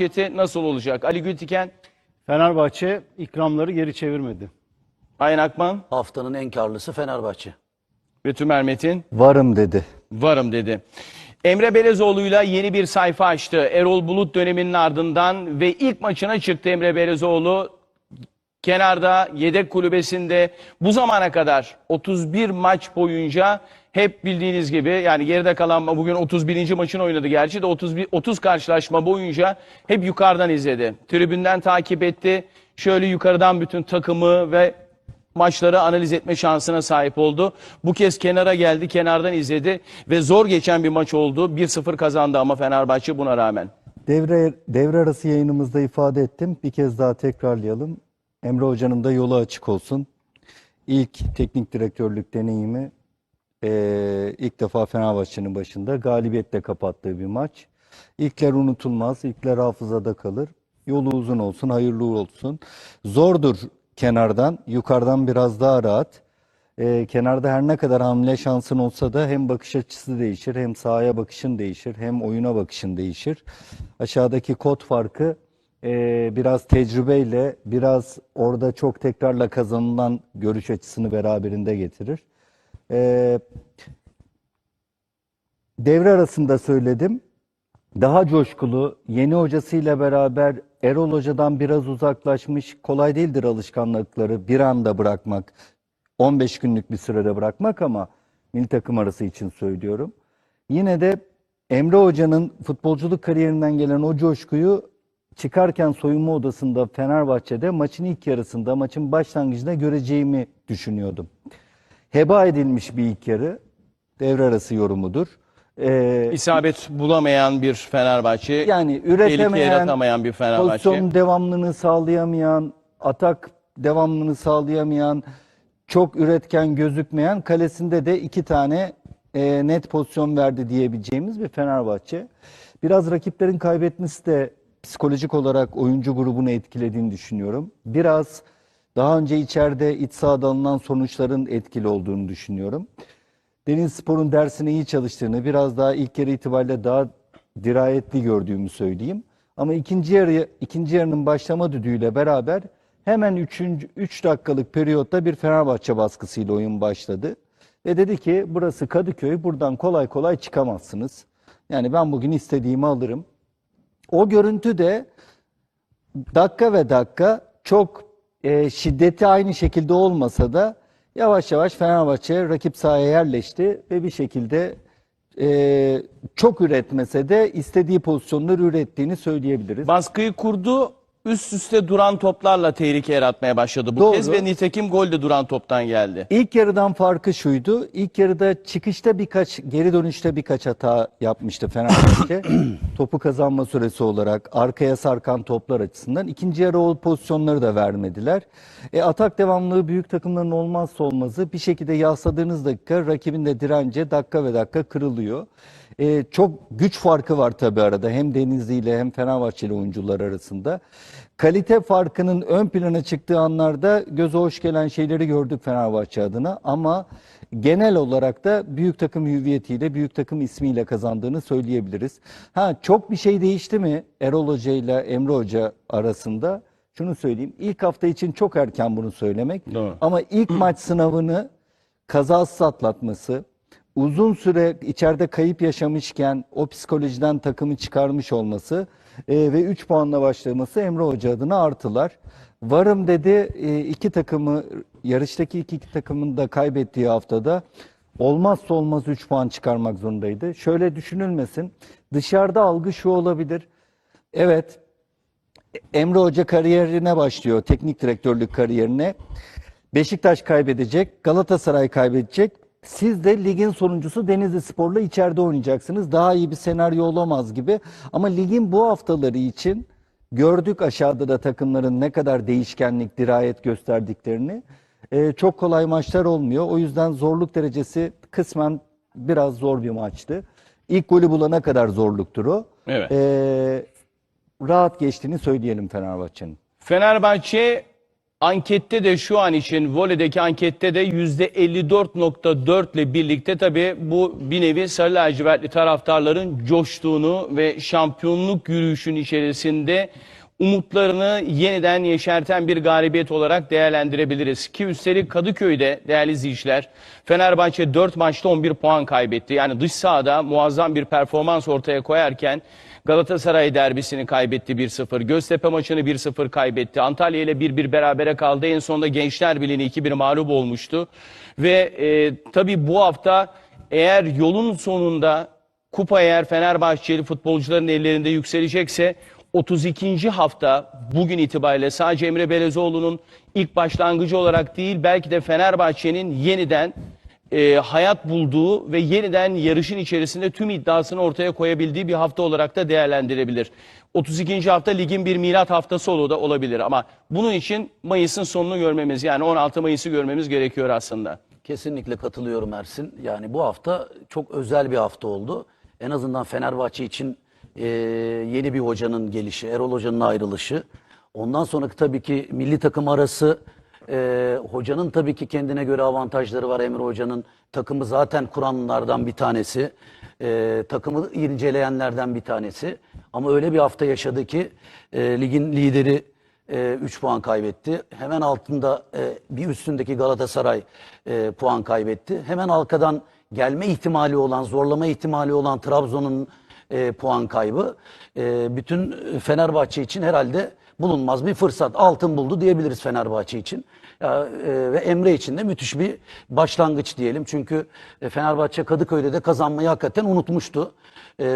manşeti nasıl olacak? Ali Gültiken, Fenerbahçe ikramları geri çevirmedi. Ayhan Akman Haftanın en karlısı Fenerbahçe. ve Tümer Metin Varım dedi. varım dedi. Emre Belezoğlu'yla yeni bir sayfa açtı. Erol Bulut döneminin ardından ve ilk maçına çıktı Emre Belezoğlu. Kenarda yedek kulübesinde bu zamana kadar 31 maç boyunca hep bildiğiniz gibi yani geride kalan bugün 31. maçını oynadı gerçi de 31 30 karşılaşma boyunca hep yukarıdan izledi. Tribünden takip etti. Şöyle yukarıdan bütün takımı ve maçları analiz etme şansına sahip oldu. Bu kez kenara geldi, kenardan izledi ve zor geçen bir maç oldu. 1-0 kazandı ama Fenerbahçe buna rağmen. Devre, devre arası yayınımızda ifade ettim. Bir kez daha tekrarlayalım. Emre Hoca'nın da yolu açık olsun. İlk teknik direktörlük deneyimi eee, ilk defa Fenerbahçe'nin başında galibiyetle kapattığı bir maç. İlkler unutulmaz, ilkler hafızada kalır. Yolu uzun olsun, hayırlı olsun. Zordur kenardan, yukarıdan biraz daha rahat. Ee, kenarda her ne kadar hamle şansın olsa da hem bakış açısı değişir, hem sahaya bakışın değişir, hem oyuna bakışın değişir. Aşağıdaki kod farkı e, biraz tecrübeyle, biraz orada çok tekrarla kazanılan görüş açısını beraberinde getirir. Ee, devre arasında söyledim. Daha coşkulu, yeni hocasıyla beraber Erol Hoca'dan biraz uzaklaşmış, kolay değildir alışkanlıkları bir anda bırakmak. 15 günlük bir sürede bırakmak ama milli takım arası için söylüyorum. Yine de Emre Hoca'nın futbolculuk kariyerinden gelen o coşkuyu çıkarken soyunma odasında Fenerbahçe'de maçın ilk yarısında, maçın başlangıcında göreceğimi düşünüyordum. Heba edilmiş bir ilk yarı, devre arası yorumudur. Ee, İsabet bulamayan bir Fenerbahçe. yani üretemeyen, yaratamayan bir Fenerbahçe. pozisyon devamlılığını sağlayamayan, atak devamlılığını sağlayamayan, çok üretken gözükmeyen, kalesinde de iki tane e, net pozisyon verdi diyebileceğimiz bir Fenerbahçe. Biraz rakiplerin kaybetmesi de psikolojik olarak oyuncu grubunu etkilediğini düşünüyorum. Biraz daha önce içeride iç sahada alınan sonuçların etkili olduğunu düşünüyorum. Deniz Spor'un dersine iyi çalıştığını, biraz daha ilk yarı itibariyle daha dirayetli gördüğümü söyleyeyim. Ama ikinci yarı ikinci yarının başlama düdüğüyle beraber hemen 3. 3 dakikalık periyotta bir Fenerbahçe baskısıyla oyun başladı. Ve dedi ki burası Kadıköy, buradan kolay kolay çıkamazsınız. Yani ben bugün istediğimi alırım. O görüntü de dakika ve dakika çok e, şiddeti aynı şekilde olmasa da yavaş yavaş Fenerbahçe rakip sahaya yerleşti ve bir şekilde e, çok üretmese de istediği pozisyonları ürettiğini söyleyebiliriz. Baskıyı kurdu. Üst üste duran toplarla tehlike yaratmaya başladı bu Doğru. kez ve nitekim gol de duran toptan geldi. İlk yarıdan farkı şuydu. İlk yarıda çıkışta birkaç, geri dönüşte birkaç hata yapmıştı Fenerbahçe. Topu kazanma süresi olarak arkaya sarkan toplar açısından. İkinci yarı o pozisyonları da vermediler. E, atak devamlılığı büyük takımların olmazsa olmazı. Bir şekilde yasladığınız dakika rakibin de dirence dakika ve dakika kırılıyor. E, çok güç farkı var tabii arada. Hem Denizli ile hem Fenerbahçeli oyuncular arasında. Kalite farkının ön plana çıktığı anlarda göze hoş gelen şeyleri gördük Fenerbahçe adına ama genel olarak da büyük takım hüviyetiyle, büyük takım ismiyle kazandığını söyleyebiliriz. Ha çok bir şey değişti mi Erol Hoca ile Emre Hoca arasında? Şunu söyleyeyim. İlk hafta için çok erken bunu söylemek. Doğru. Ama ilk maç sınavını kazasız atlatması, uzun süre içeride kayıp yaşamışken o psikolojiden takımı çıkarmış olması e, ve 3 puanla başlaması Emre Hoca adına artılar. Varım dedi e, iki takımı yarıştaki iki, iki takımın da kaybettiği haftada olmazsa olmaz 3 puan çıkarmak zorundaydı. Şöyle düşünülmesin. Dışarıda algı şu olabilir. Evet Emre Hoca kariyerine başlıyor, teknik direktörlük kariyerine. Beşiktaş kaybedecek, Galatasaray kaybedecek. Siz de ligin sonuncusu Denizli Spor'la içeride oynayacaksınız. Daha iyi bir senaryo olamaz gibi. Ama ligin bu haftaları için gördük aşağıda da takımların ne kadar değişkenlik, dirayet gösterdiklerini. Ee, çok kolay maçlar olmuyor. O yüzden zorluk derecesi kısmen biraz zor bir maçtı. İlk golü bulana kadar zorluktur o. Evet. Ee, rahat geçtiğini söyleyelim Fenerbahçe'nin. Fenerbahçe Ankette de şu an için voleydeki ankette de %54.4 ile birlikte tabii bu bir nevi sarı lacivertli taraftarların coştuğunu ve şampiyonluk yürüyüşün içerisinde umutlarını yeniden yeşerten bir galibiyet olarak değerlendirebiliriz. Ki üstelik Kadıköy'de değerli izleyiciler Fenerbahçe 4 maçta 11 puan kaybetti. Yani dış sahada muazzam bir performans ortaya koyarken Galatasaray derbisini kaybetti 1-0. Göztepe maçını 1-0 kaybetti. Antalya ile 1-1 berabere kaldı. En sonunda Gençler Birliği'ni 2-1 mağlup olmuştu. Ve e, tabii bu hafta eğer yolun sonunda kupa eğer Fenerbahçeli futbolcuların ellerinde yükselecekse 32. hafta bugün itibariyle sadece Emre Belezoğlu'nun ilk başlangıcı olarak değil belki de Fenerbahçe'nin yeniden e, hayat bulduğu ve yeniden yarışın içerisinde tüm iddiasını ortaya koyabildiği bir hafta olarak da değerlendirebilir. 32. hafta ligin bir milat haftası olur da olabilir ama bunun için Mayıs'ın sonunu görmemiz yani 16 Mayıs'ı görmemiz gerekiyor aslında. Kesinlikle katılıyorum Ersin. Yani bu hafta çok özel bir hafta oldu. En azından Fenerbahçe için e, yeni bir hocanın gelişi, Erol Hoca'nın ayrılışı. Ondan sonraki tabii ki milli takım arası e, hocanın tabii ki kendine göre avantajları var Emre Hoca'nın. Takımı zaten kuranlardan bir tanesi. E, takımı inceleyenlerden bir tanesi. Ama öyle bir hafta yaşadı ki e, ligin lideri 3 puan kaybetti. Hemen altında e, bir üstündeki Galatasaray e, puan kaybetti. Hemen arkadan gelme ihtimali olan, zorlama ihtimali olan Trabzon'un e, puan kaybı. E, bütün Fenerbahçe için herhalde bulunmaz bir fırsat. Altın buldu diyebiliriz Fenerbahçe için. Ya, e, ve Emre için de müthiş bir başlangıç diyelim. Çünkü e, Fenerbahçe Kadıköy'de de kazanmayı hakikaten unutmuştu. E,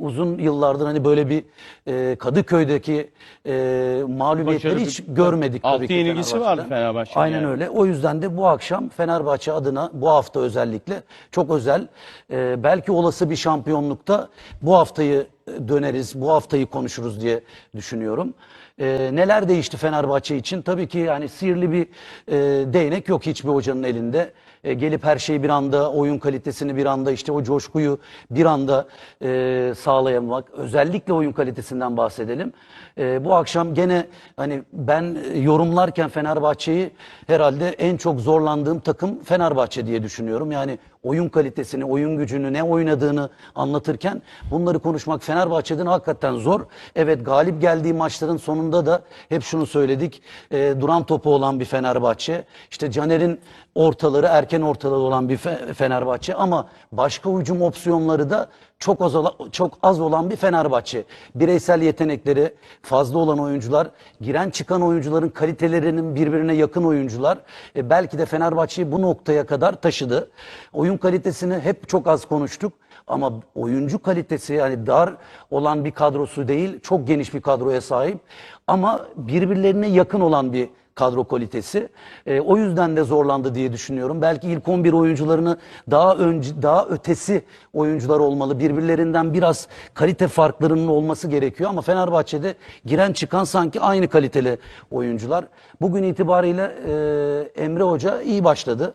uzun yıllardır hani böyle bir e, Kadıköy'deki e, mağlubiyetleri Başarı- hiç görmedik. Tabii ki yenilgisi vardı Fenerbahçe'nin Aynen yani. öyle. O yüzden de bu akşam Fenerbahçe adına bu hafta özellikle çok özel. e, belki olası bir şampiyonlukta bu haftayı döneriz, bu haftayı konuşuruz diye düşünüyorum. E, neler değişti Fenerbahçe için? Tabii ki yani sihirli bir e, değnek yok hiçbir hocanın elinde. E, gelip her şeyi bir anda, oyun kalitesini bir anda, işte o coşkuyu bir anda e, sağlayamak. Özellikle oyun kalitesinden bahsedelim. E, bu akşam gene hani ben e, yorumlarken Fenerbahçe'yi herhalde en çok zorlandığım takım Fenerbahçe diye düşünüyorum. Yani oyun kalitesini, oyun gücünü, ne oynadığını anlatırken bunları konuşmak Fenerbahçe'den hakikaten zor. Evet galip geldiği maçların sonunda da hep şunu söyledik. E, duran topu olan bir Fenerbahçe. İşte Caner'in ortaları, erken ortaları olan bir Fe- Fenerbahçe ama başka hücum opsiyonları da çok az çok az olan bir Fenerbahçe. Bireysel yetenekleri fazla olan oyuncular, giren çıkan oyuncuların kalitelerinin birbirine yakın oyuncular. E, belki de Fenerbahçe'yi bu noktaya kadar taşıdı. Oyun kalitesini hep çok az konuştuk. Ama oyuncu kalitesi yani dar olan bir kadrosu değil, çok geniş bir kadroya sahip. Ama birbirlerine yakın olan bir kadro kalitesi. E, o yüzden de zorlandı diye düşünüyorum. Belki ilk 11 oyuncularını daha önce daha ötesi oyuncular olmalı. Birbirlerinden biraz kalite farklarının olması gerekiyor ama Fenerbahçe'de giren çıkan sanki aynı kaliteli oyuncular. Bugün itibariyle e, Emre Hoca iyi başladı.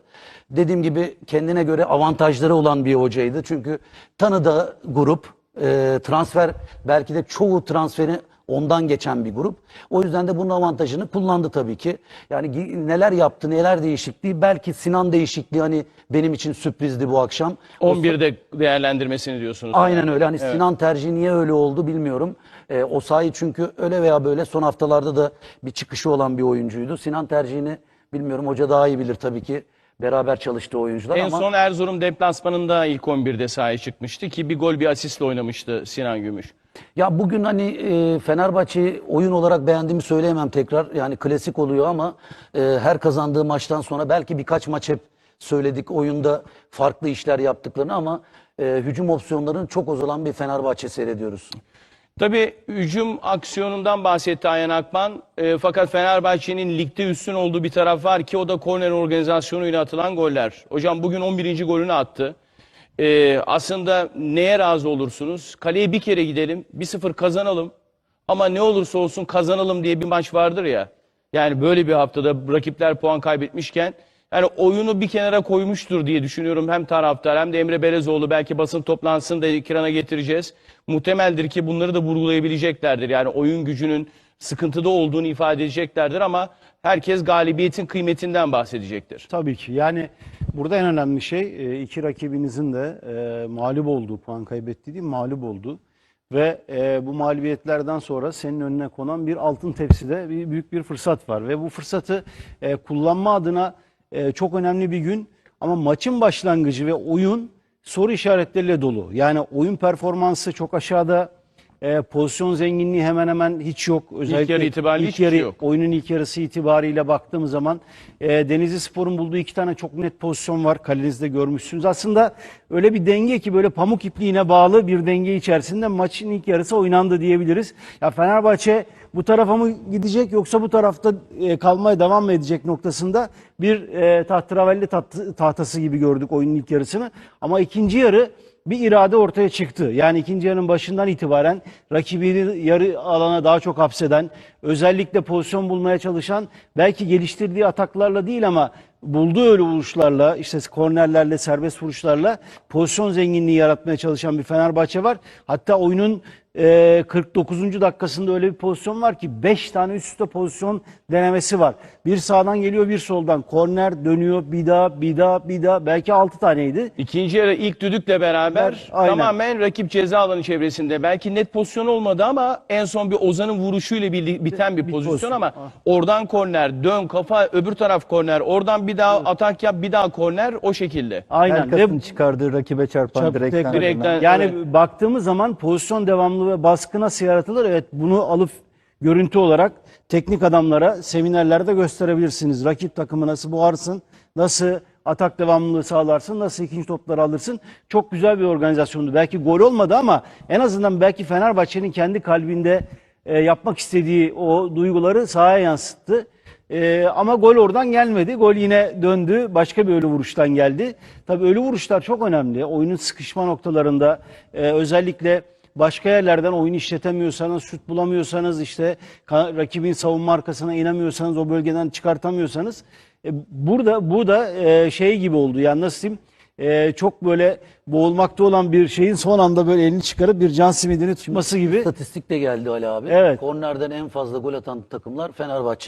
Dediğim gibi kendine göre avantajları olan bir hocaydı. Çünkü tanıdığı grup, e, transfer belki de çoğu transferi ondan geçen bir grup. O yüzden de bunun avantajını kullandı tabii ki. Yani neler yaptı, neler değişikliği. Belki Sinan değişikliği hani benim için sürprizdi bu akşam. O 11'de değerlendirmesini diyorsunuz. Aynen öyle. Hani Sinan tercihi niye öyle oldu bilmiyorum. Ee, o sahi çünkü öyle veya böyle son haftalarda da bir çıkışı olan bir oyuncuydu. Sinan tercihini bilmiyorum. Hoca daha iyi bilir tabii ki. Beraber çalıştığı oyuncular En ama son Erzurum deplasmanında ilk 11'de sahaya çıkmıştı ki bir gol bir asistle oynamıştı Sinan Gümüş. Ya bugün hani e, Fenerbahçe'yi oyun olarak beğendiğimi söyleyemem tekrar. Yani klasik oluyor ama e, her kazandığı maçtan sonra belki birkaç maç hep söyledik oyunda farklı işler yaptıklarını ama e, hücum opsiyonlarının çok az olan bir Fenerbahçe seyrediyoruz. Tabii hücum aksiyonundan bahsetti Ayhan Akman. E, fakat Fenerbahçe'nin ligde üstün olduğu bir taraf var ki o da korner organizasyonuyla atılan goller. Hocam bugün 11. golünü attı. E, aslında neye razı olursunuz? Kaleye bir kere gidelim, 1-0 kazanalım. Ama ne olursa olsun kazanalım diye bir maç vardır ya. Yani böyle bir haftada rakipler puan kaybetmişken yani oyunu bir kenara koymuştur diye düşünüyorum hem taraftar hem de Emre Belezoğlu belki basın toplantısını da ekrana getireceğiz. Muhtemeldir ki bunları da vurgulayabileceklerdir. Yani oyun gücünün sıkıntıda olduğunu ifade edeceklerdir ama herkes galibiyetin kıymetinden bahsedecektir. Tabii ki. Yani burada en önemli şey e, iki rakibinizin de e, mağlup olduğu, puan kaybettiği değil, mağlup olduğu. Ve e, bu mağlubiyetlerden sonra senin önüne konan bir altın tepside bir, büyük bir fırsat var. Ve bu fırsatı e, kullanma adına e, çok önemli bir gün. Ama maçın başlangıcı ve oyun soru işaretleriyle dolu. Yani oyun performansı çok aşağıda. E, pozisyon zenginliği hemen hemen hiç yok. Özellikle yarı itibariyle ilk şey yarı- yok. Oyunun ilk yarısı itibariyle baktığımız zaman e, Denizli Spor'un bulduğu iki tane çok net pozisyon var. Kalenizde görmüşsünüz. Aslında öyle bir denge ki böyle pamuk ipliğine bağlı bir denge içerisinde maçın ilk yarısı oynandı diyebiliriz. Ya Fenerbahçe bu tarafa mı gidecek yoksa bu tarafta e, kalmaya devam mı edecek noktasında bir e, taht- tahtası gibi gördük oyunun ilk yarısını. Ama ikinci yarı bir irade ortaya çıktı. Yani ikinci yarının başından itibaren rakibini yarı alana daha çok hapseden, özellikle pozisyon bulmaya çalışan, belki geliştirdiği ataklarla değil ama bulduğu öyle vuruşlarla, işte kornerlerle, serbest vuruşlarla pozisyon zenginliği yaratmaya çalışan bir Fenerbahçe var. Hatta oyunun e, 49. dakikasında öyle bir pozisyon var ki 5 tane üst üste pozisyon denemesi var. Bir sağdan geliyor, bir soldan. Korner dönüyor, bir daha, bir daha, bir daha. Belki 6 taneydi. İkinci yarı ilk düdükle beraber Aynen. tamamen rakip ceza alanı çevresinde. Belki net pozisyon olmadı ama en son bir Ozan'ın vuruşuyla biten bir, Bir pozisyon, pozisyon, ama ah. oradan korner, dön kafa, öbür taraf korner, oradan bir daha atak yap, bir daha korner o şekilde. Aynen. Ve Erkas'ın çıkardığı rakibe çarpan Çarp- direkten- Yani Evet. baktığımız zaman pozisyon devamlı ve baskı nasıl yaratılır? Evet bunu alıp görüntü olarak teknik adamlara seminerlerde gösterebilirsiniz. Rakip takımı nasıl boğarsın, nasıl atak devamlılığı sağlarsın, nasıl ikinci topları alırsın. Çok güzel bir organizasyondu. Belki gol olmadı ama en azından belki Fenerbahçe'nin kendi kalbinde e, yapmak istediği o duyguları sahaya yansıttı. Ee, ama gol oradan gelmedi. Gol yine döndü. Başka bir ölü vuruştan geldi. Tabii ölü vuruşlar çok önemli. Oyunun sıkışma noktalarında e, özellikle başka yerlerden oyun işletemiyorsanız, şut bulamıyorsanız, işte rakibin savunma arkasına inemiyorsanız, o bölgeden çıkartamıyorsanız e, burada bu da e, şey gibi oldu. Yani nasıl diyeyim? E, çok böyle boğulmakta olan bir şeyin son anda böyle elini çıkarıp bir can simidini tutması gibi. İstatistik de geldi Ali abi. Evet. Kornerden en fazla gol atan takımlar Fenerbahçe.